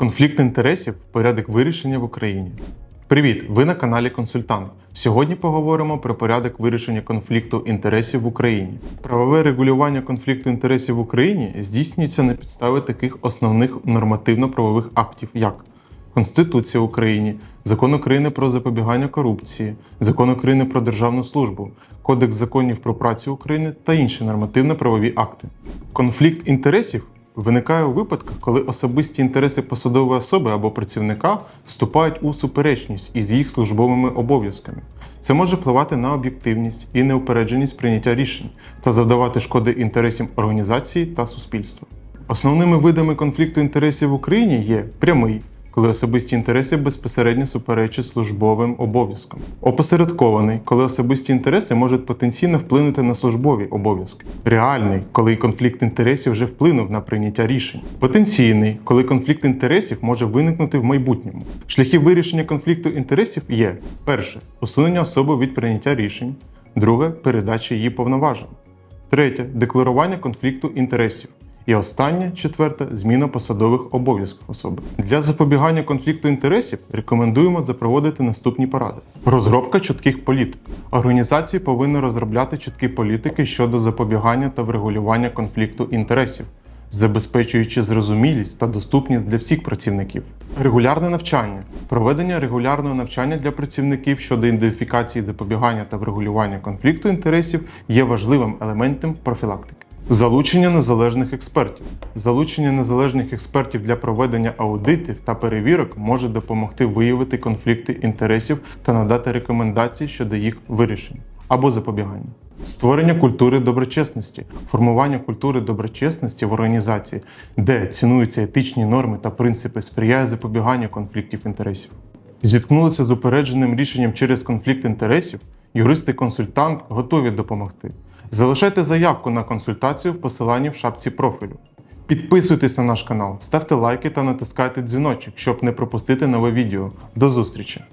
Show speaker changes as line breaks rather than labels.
Конфлікт інтересів порядок вирішення в Україні. Привіт! Ви на каналі Консультант. Сьогодні поговоримо про порядок вирішення конфлікту інтересів в Україні. Правове регулювання конфлікту інтересів в Україні здійснюється на підставі таких основних нормативно-правових актів, як Конституція України, Закон України про запобігання корупції, Закон України про державну службу, Кодекс законів про працю України та інші нормативно-правові акти. Конфлікт інтересів виникає у випадках, коли особисті інтереси посадової особи або працівника вступають у суперечність із їх службовими обов'язками. Це може впливати на об'єктивність і неупередженість прийняття рішень та завдавати шкоди інтересам організації та суспільства. Основними видами конфлікту інтересів в Україні є прямий, коли особисті інтереси безпосередньо суперечать службовим обов'язкам. Опосередкований, коли особисті інтереси можуть потенційно вплинути на службові обов'язки. Реальний, коли конфлікт інтересів вже вплинув на прийняття рішень. Потенційний, коли конфлікт інтересів може виникнути в майбутньому. Шляхи вирішення конфлікту інтересів є: перше усунення особи від прийняття рішень, друге передача її повноважень, третє декларування конфлікту інтересів. І останнє, четверте, зміна посадових обов'язків особи. Для запобігання конфлікту інтересів рекомендуємо запровадити наступні поради: розробка чітких політик. Організації повинні розробляти чіткі політики щодо запобігання та врегулювання конфлікту інтересів, забезпечуючи зрозумілість та доступність для всіх працівників. Регулярне навчання. Проведення регулярного навчання для працівників щодо ідентифікації запобігання та врегулювання конфлікту інтересів є важливим елементом профілактики. Залучення незалежних експертів. Залучення незалежних експертів для проведення аудитів та перевірок може допомогти виявити конфлікти інтересів та надати рекомендації щодо їх вирішення або запобігання. Створення культури доброчесності, формування культури доброчесності в організації, де цінуються етичні норми та принципи, сприяє запобіганню конфліктів інтересів. Зіткнулися з упередженим рішенням через конфлікт інтересів, юристи-консультант готові допомогти. Залишайте заявку на консультацію в посиланні в шапці профілю. Підписуйтесь на наш канал, ставте лайки та натискайте дзвіночок, щоб не пропустити нове відео. До зустрічі!